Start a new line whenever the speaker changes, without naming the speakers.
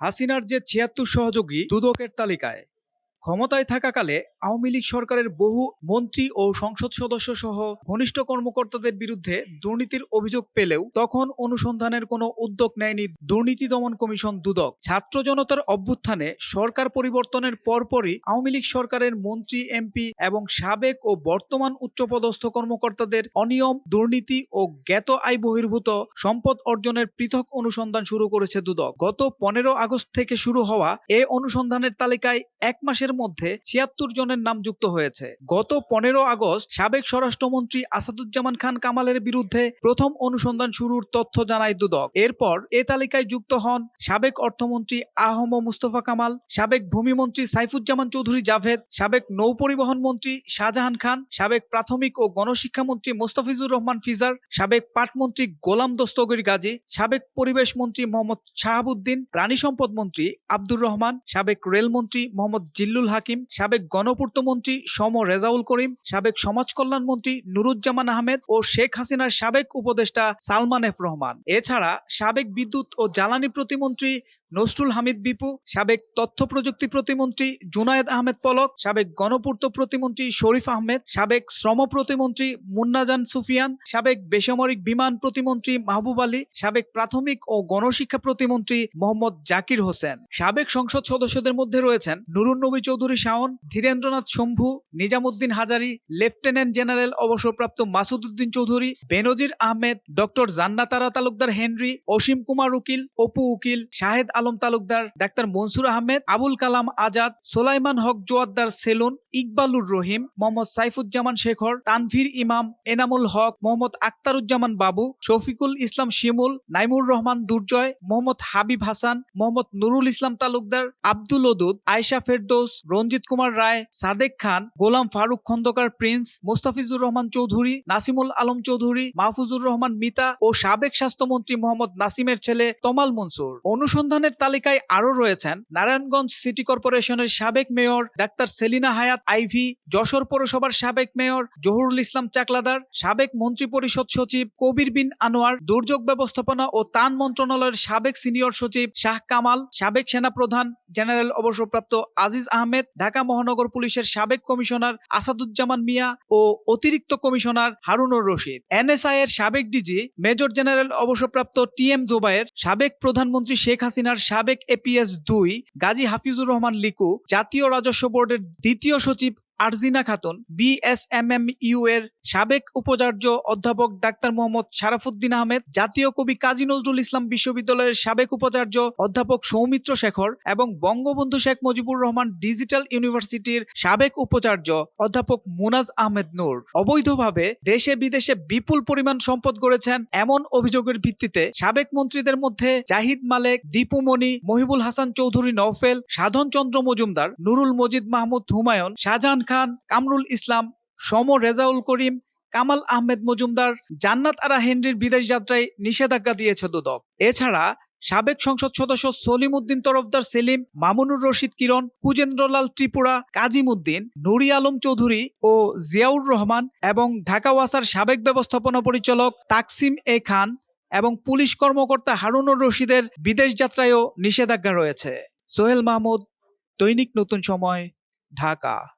হাসিনার যে ছিয়াত্তর সহযোগী দুদকের তালিকায়। ক্ষমতায় থাকাকালে আওয়ামী লীগ সরকারের বহু মন্ত্রী ও সংসদ সদস্য সহ ঘনিষ্ঠ কর্মকর্তাদের বিরুদ্ধে দুর্নীতির অভিযোগ পেলেও তখন অনুসন্ধানের কোনো উদ্যোগ নেয়নি দুর্নীতি দমন কমিশন দুদক। ছাত্র জনতার অভ্যুত্থানে সরকার পরিবর্তনের পরপরই আওয়ামী লীগ সরকারের মন্ত্রী, এমপি এবং সাবেক ও বর্তমান উচ্চপদস্থ কর্মকর্তাদের অনিয়ম, দুর্নীতি ও জ্ঞাত আয় বহির্ভূত সম্পদ অর্জনের পৃথক অনুসন্ধান শুরু করেছে দুদক। গত পনেরো আগস্ট থেকে শুরু হওয়া এ অনুসন্ধানের তালিকায় এক মাসের মধ্যে ছিয়াত্তর জনের নাম যুক্ত হয়েছে। গত পনেরো আগস্ট সাবেক স্বরাষ্ট্রমন্ত্রী আসাদুজ্জামান খান কামালের বিরুদ্ধে প্রথম অনুসন্ধান শুরুর তথ্য জানায় দুদক। এরপর এ তালিকায় যুক্ত হন সাবেক অর্থমন্ত্রী আহম মুস্তফা কামাল, সাবেক ভূমিমন্ত্রী সাইফুজ্জামান চৌধুরী জাভেদ, সাবেক নৌপরিবহন মন্ত্রী শাহজাহান খান, সাবেক প্রাথমিক ও গণশিক্ষামন্ত্রী মোস্তাফিজুর রহমান ফিজার, সাবেক পাটমন্ত্রী গোলাম দস্তগীর গাজী, সাবেক পরিবেশ মন্ত্রী মোহাম্মদ শাহাবুদ্দিন, প্রাণী সম্পদ মন্ত্রী আব্দুর রহমান, সাবেক রেলমন্ত্রী মোহাম্মদ জিল্লুল হাকিম, সাবেক গণপূর্ত মন্ত্রী সম রেজাউল করিম, সাবেক সমাজ কল্যাণ মন্ত্রী নুরুজ্জামান আহমেদ ও শেখ হাসিনার সাবেক উপদেষ্টা সালমান এফ রহমান। এছাড়া সাবেক বিদ্যুৎ ও জ্বালানি প্রতিমন্ত্রী নসরুল হামিদ বিপু, সাবেক তথ্য প্রযুক্তি প্রতিমন্ত্রী জুনায়েদ আহমেদ পলক, সাবেক গণপূর্ত প্রতিমন্ত্রী শরীফ আহমেদ, সাবেক শ্রম প্রতিমন্ত্রী মুন্নাজান সুফিয়ান, সাবেক বেসামরিক বিমান প্রতিমন্ত্রী মাহবুব আলী, সাবেক প্রাথমিক ও গণশিক্ষা প্রতিমন্ত্রী মোহাম্মদ জাকির হোসেন। সাবেক সংসদ সদস্যদের মধ্যে রয়েছেন নুরুন নবী চৌধুরী শাওন, ধীরেন্দ্রনাথ শম্ভু, নিজামুদ্দিন হাজারি, লেফটেন্যান্ট জেনারেল অবসরপ্রাপ্ত মাসুদ উদ্দিন চৌধুরী, বেনজির আহমেদ, ডক্টর জান্নাতারা তালুকদার হেনরি, অসীম কুমার উকিল, অপু উকিল, শাহেদ আলম তালুকদার ডাক্তার মনসুর আহমেদ, আবুল কালাম আজাদ, সোলাইমান হক জোয়াদ্দার সেলুন, ইকবালুর রহিম, মোহাম্মদ সাইফুজ্জামান শেখর, তানভীর ইমাম, এনামুল হক, মোহাম্মদ আক্তারুজ্জামান বাবু, শফিকুল ইসলাম শিমুল, নাইমুর রহমান দুর্জয়, মোহাম্মদ হাবিব হাসান, মোহাম্মদ নুরুল ইসলাম তালুকদার, আব্দুল ওদুদ, আয়শা ফেরদৌস, রঞ্জিত কুমার রায়, সাদেক খান, গোলাম ফারুক খন্দকার প্রিন্স, মোস্তাফিজুর রহমান চৌধুরী, নাসিমুল আলম চৌধুরী, মাহফুজুর রহমান মিতা ও সাবেক স্বাস্থ্যমন্ত্রী মোহাম্মদ নাসিমের ছেলে তমাল মনসুর। অনুসন্ধানের তালিকায় আরও রয়েছেন নারায়ণগঞ্জ সিটি কর্পোরেশনের সাবেক মেয়র ডাক্তার সেলিনা হায়াত, আইভি, যশোর পৌরসভার সাবেক মেয়র জহুরুল ইসলাম চাকলাদার, সাবেক মন্ত্রী পরিষদ সচিব কবির বিন আনোয়ার, দুর্যোগ ব্যবস্থাপনা ও তান মন্ত্রণালয়ের সাবেক সিনিয়র সচিব শাহ কামাল, সাবেক সেনাপ্রধান জেনারেল অবসরপ্রাপ্ত আজিজ আহমেদ, ঢাকা মহানগর পুলিশের সাবেক কমিশনার আসাদুজ্জামান মিয়া ও অতিরিক্ত কমিশনার হারুনুর রশিদ। এনএসআই এর সাবেক ডিজি, মেজর জেনারেল অবসরপ্রাপ্ত টি এম জোবায়ের, সাবেক প্রধানমন্ত্রী শেখ হাসিনার সাবেক এপিএস দুই গাজী হাফিজুর রহমান লিকু, জাতীয় রাজস্ব বোর্ডের দ্বিতীয় সচিব আরজিনা খাতুন বিএসএমএমইউ এর সাবেক উপাচার্য অধ্যাপক ডাক্তার মোহাম্মদ শারাফুদ্দিন আহমেদ, জাতীয় কবি কাজী নজরুল ইসলাম বিশ্ববিদ্যালয়ের সাবেক উপাচার্য অধ্যাপক সৌমিত্র শেখর এবং বঙ্গবন্ধু শেখ মুজিবুর রহমান ডিজিটাল ইউনিভার্সিটির সাবেক উপাচার্য অধ্যাপক মুনাজ আহমেদ নূর। অবৈধভাবে দেশে বিদেশে বিপুল পরিমাণ সম্পদ গড়েছেন এমন অভিযোগের ভিত্তিতে সাবেক মন্ত্রীদের মধ্যে জাহিদ মালেক, দীপু মনি, মহিবুল হাসান চৌধুরী নওফেল সাধন চন্দ্র মজুমদার, নুরুল মজিদ মাহমুদ হুমায়ুন, শাহজাহান খান, কামরুল ইসলাম সম রেজাউল করিম, কামাল আহমেদ মজুমদার, জান্নাত আরা হেনরির বিদেশ যাত্রায় নিষেধাজ্ঞা দিয়েছে দুদক। এছাড়া সাবেক সংসদ সদস্য সলিম উদ্দিন তরফদার সেলিম, মামুনুর রশিদ কিরণ, কুজেন্দ্রলাল ত্রিপুরা কাজিম উদ্দিন নুরি আলম চৌধুরী ও জিয়াউর রহমান এবং ঢাকা ওয়াসার সাবেক ব্যবস্থাপনা পরিচালক তাকসিম এ খান এবং পুলিশ কর্মকর্তা হারুনুর রশিদের বিদেশ যাত্রায়ও নিষেধাজ্ঞা রয়েছে। সোহেল মাহমুদ, দৈনিক নতুন সময়, ঢাকা।